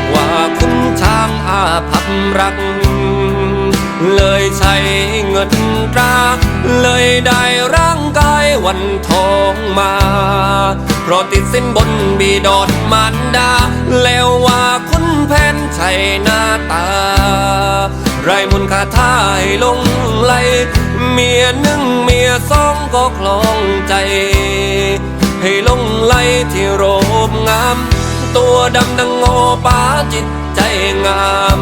บอกว่าคุณช้างอาภัพรัก เลยใช้เงินตรา เลยได้ร่างกายวันทองมา เพราะติดสินบนบีดอนมารดา แล้วว่าคุณแผนใช่หน้าตา ไรมุนคาท่ายลงไหล เมียหนึ่งเมียสองก็คลองใจ ให้ลงไหลที่โรบงาม ตัวดำดังโงอป้าจิตใจงาม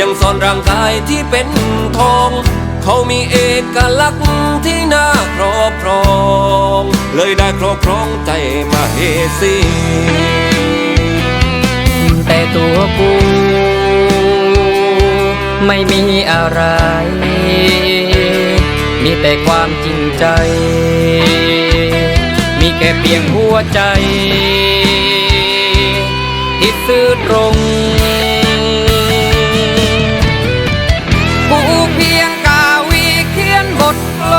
ยังซ่อนร่างกายที่เป็นทอง เขามีเอกลักษณ์ที่น่าครอบครอง เลยได้ครอบครองใจมาเฮสีแต่ตัวกู ไม่มีอะไร มีแต่ความจริงใจ มีแค่เพียงหัวใจ ที่ซื่อตรงกูเพียงกาวีเขียนบทโล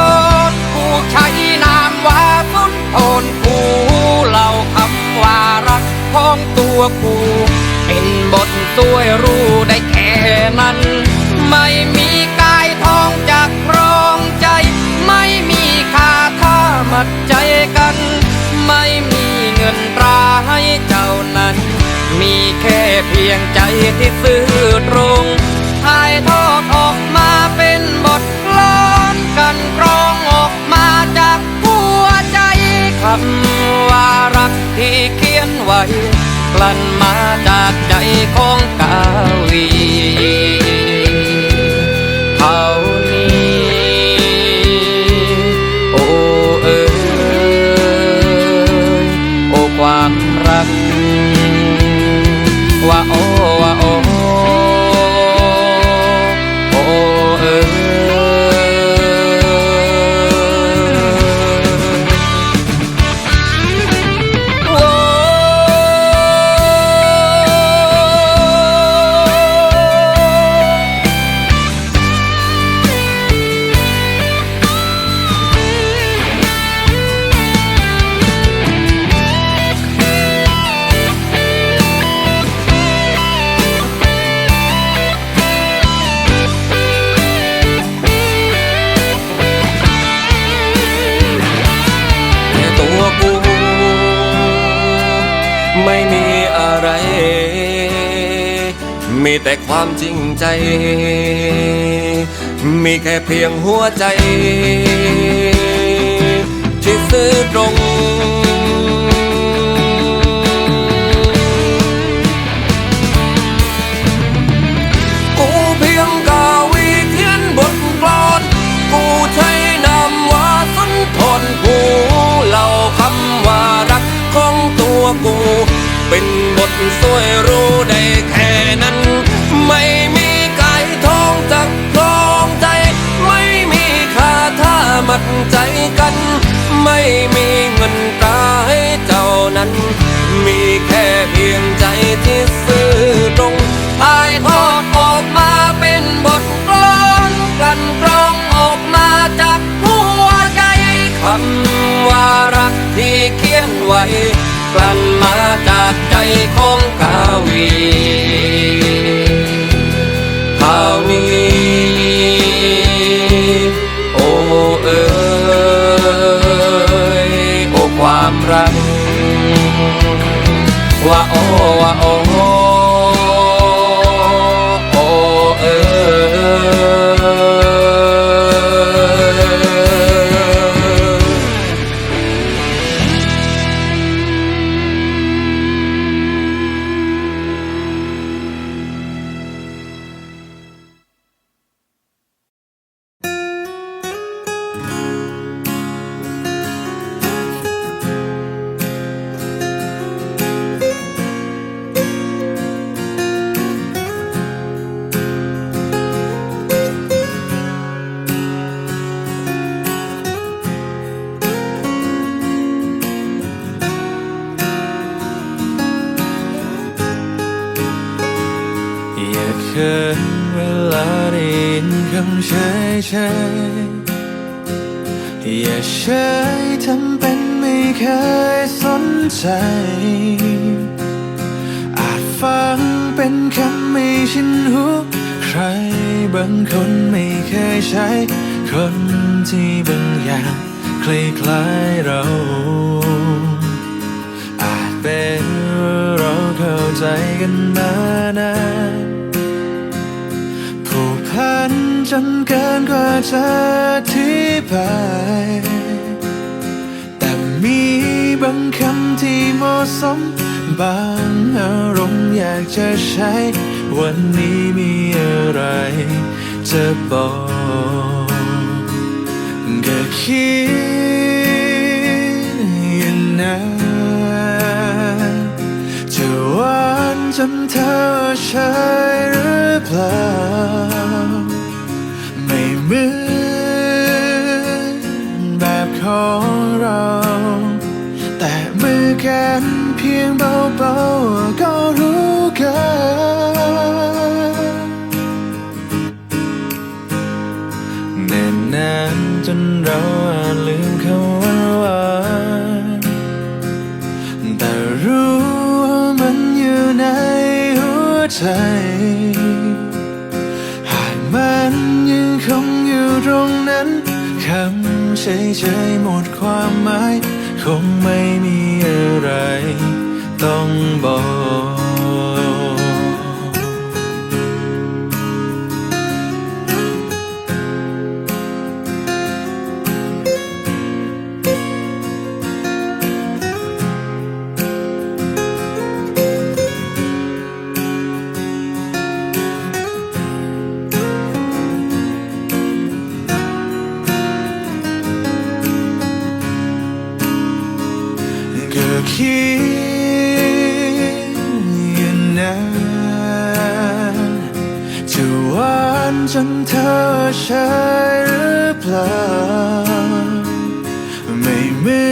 ดกูใช้นามว่าสุนทนกูเล่าคำว่ารักของตัวกูเป็นบทสวยรู้ได้แค่นั้น ไม่มีกายทองจากครองใจ ไม่มีคาท่ามัดใจกัน พียงใจที่ซื่อตรงถ่ายทอดออกมาเป็นบทกลอนกันกรองออกมาจากหัวใจคำว่ารักที่เขียนไว้กลั่นมาจากใจของกา แต่ความจริงใจ มีแค่เพียงหัวใจ ที่ซื่อตรงถ่ายทอดออกมาเป็นบทกลอนกลั่นกรองออกมาจากหัวใจคำว่ารักที่เขียนไว้กลั่นมาจากใจของกาวีข่าวนี้โอ้เอ๋ยโอ้ความรัก ว่าโอ้ว่าโอ เวลาได้ยเฉยๆอย่าเฉยทำเป็นไม่เคยสนใจ อาจฟังเป็นคำไม่ชินหูใครบางคนไม่เคยใช้ คนที่บางอย่างคล้ายๆเราอาจเป็นเราเข้าใจกันมานาน ผูกพันจนเกินกว่าจะอธิบายแต่มีบางคำที่เหมาะสม บางอารมณ์อยากจะใช้ วันนี้มีอะไรจะบอกก็คิดอย่างนั้นจะหวานจนเธอใช่หรือเปล่า เบาก็รู้กันเนิ่นนานจนเราอาจลืมคำว่าหวานแต่รู้ว่ามันอยู่ในหัวใจหากมันยังคงอยู่ตรงนั้นคำเฉยๆหมดความหมายคงไม่มี ต้อ นจนเธอใช่หรือเปล่า ไม่เหมื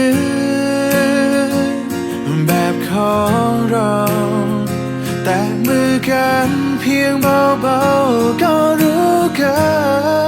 อนแบบของเรา แต่มือกันเพียงเบาๆก็รู้กัน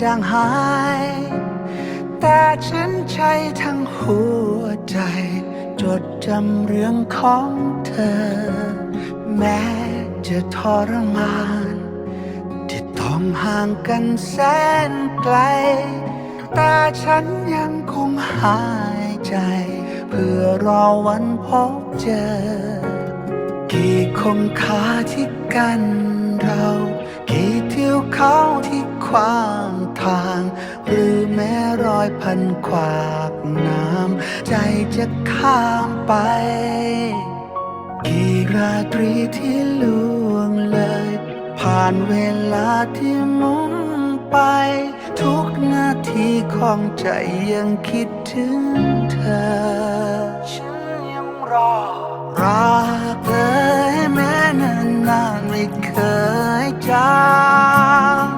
จางหาย แต่ฉันใช้ทั้งหัวใจ จดจำเรื่องของเธอ แม้จะทรมาน ที่ต้องห่างกันแสนไกล แต่ฉันยังคงหายใจ เพื่อรอวันพบเจอ กี่คงคาที่กันเรา กี่เที่ยวเขาที่ขวาง ทาง หรือแม้รอยพันขวากน้ำ ใจจะข้ามไป กี่ราตรีที่ล่วงเลย ผ่านเวลาที่มุนไป ทุกนาทีของใจยังคิดถึงเธอ ฉันยังรอ รักเธอแม้นานนานๆไม่เคยจาง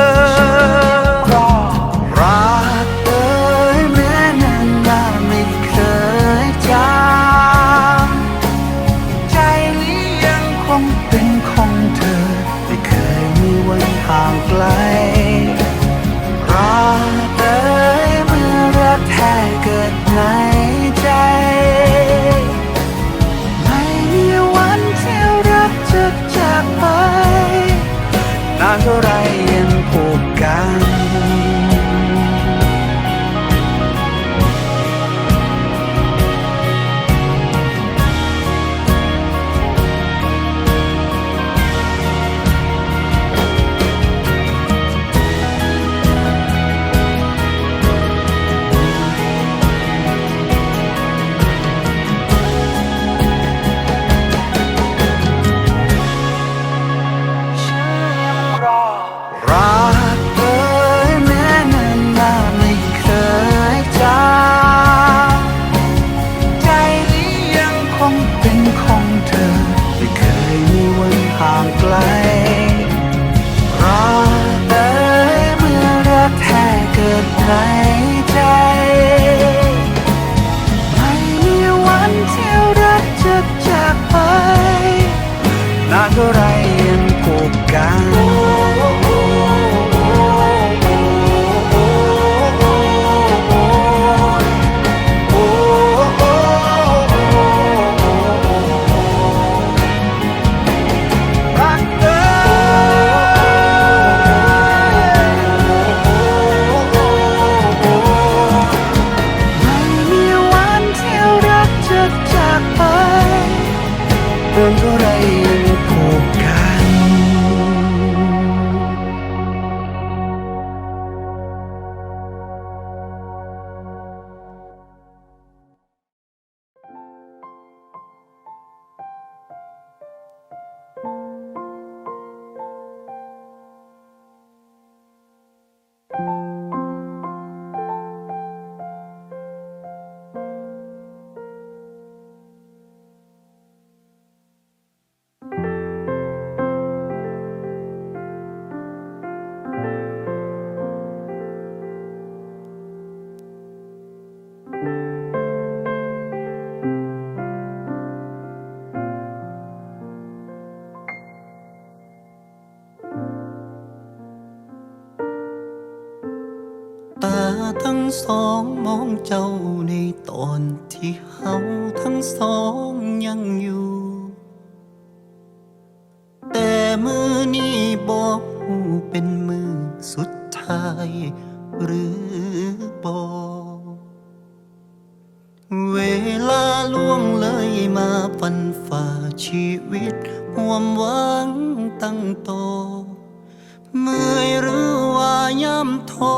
ทั้งสองมองเจ้าในตอนที่เฮาทั้งสองยังอยู่ แต่มือนี้บอกหูเป็นมือสุดท้าย หรือบอกเวลาล่วงเลยมาฟันฝ่าชีวิตห่วมหวังตั้งโตเมื่อยหรือว่าย่ำท้อ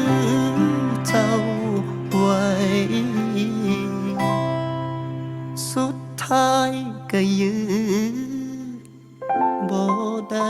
ก็ยื้อบ่ได้